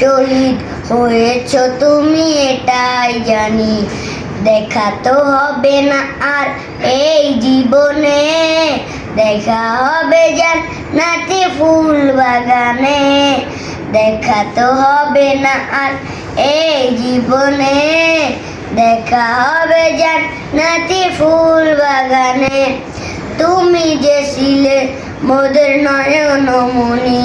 শহীদ হয়েছ তুমি এটাই জানি। দেখা তো হবে না আর এই জীবনে। দেখা হবে যান নাতি ফুল বাগানে। দেখা তো হবে না আর এই জীবনে। দেখা হবে যান নাতি ফুল বাগানে। তুমি যে ছিলে মোদের নয়ন মনি